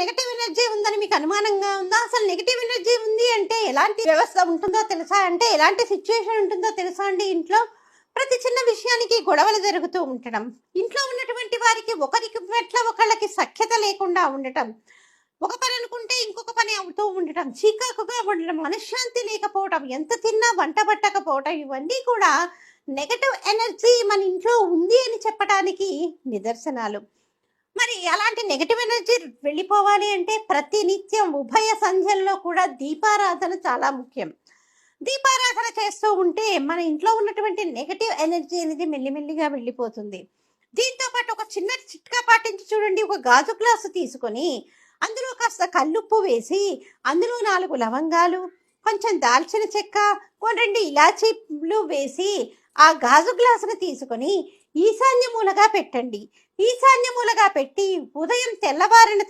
Negative energy ఉందని మీకు అనుమానంగా ఉందా? అసలు నెగటివ్ ఎనర్జీ ఉంది అంటే ఎలాంటి వ్యవస్థ ఉంటుందో తెలుసా? అంటే ఎలాంటి సిచ్యువేషన్ ఉంటుందో తెలుసా అండి ఇంట్లో? ప్రతి చిన్న విషయానికి గొడవలు జరుగుతూ ఉండటం. ఇంట్లో ఉన్నటువంటి వారికి ఒకరికి పట్ల ఒకళ్ళకి సఖ్యత లేకుండా ఉండటం. ఒక పని అనుకుంటే ఇంకొక పని అవుతూ ఉండటం. చీకాకుగా ఉండడం మనశ్శాంతి లేకపోవటం. ఎంత తిన్నా వంట పట్టకపోవటం. ఇవన్నీ కూడా నెగటివ్ ఎనర్జీ మన ఇంట్లో ఉంది అని చెప్పడానికి నిదర్శనాలు. మరి అలాంటి నెగటివ్ ఎనర్జీ వెళ్ళిపోవాలి అంటే ప్రతి నిత్యం ఉభయ సంధ్యల్లో కూడా దీపారాధన చాలా ముఖ్యం. దీపారాధన చేస్తూ ఉంటే మన ఇంట్లో ఉన్నటువంటి నెగటివ్ ఎనర్జీ అనేది మెల్లిమెల్లిగా వెళ్ళిపోతుంది. దీంతో పాటు ఒక చిన్న చిట్కా పాటించి చూడండి. ఒక గాజు గ్లాసు తీసుకొని అందులో కాస్త కల్లుప్పు వేసి అందులో నాలుగు లవంగాలు కొంచెం దాల్చిన చెక్క కొన్ని రెండు ఇలాచీలు వేసి ఆ గాజు గ్లాసును తీసుకొని ఈశాన్య మూలగా పెట్టండి. ఈశాన్య మూలగా పెట్టి ఉదయం తెల్లవారిన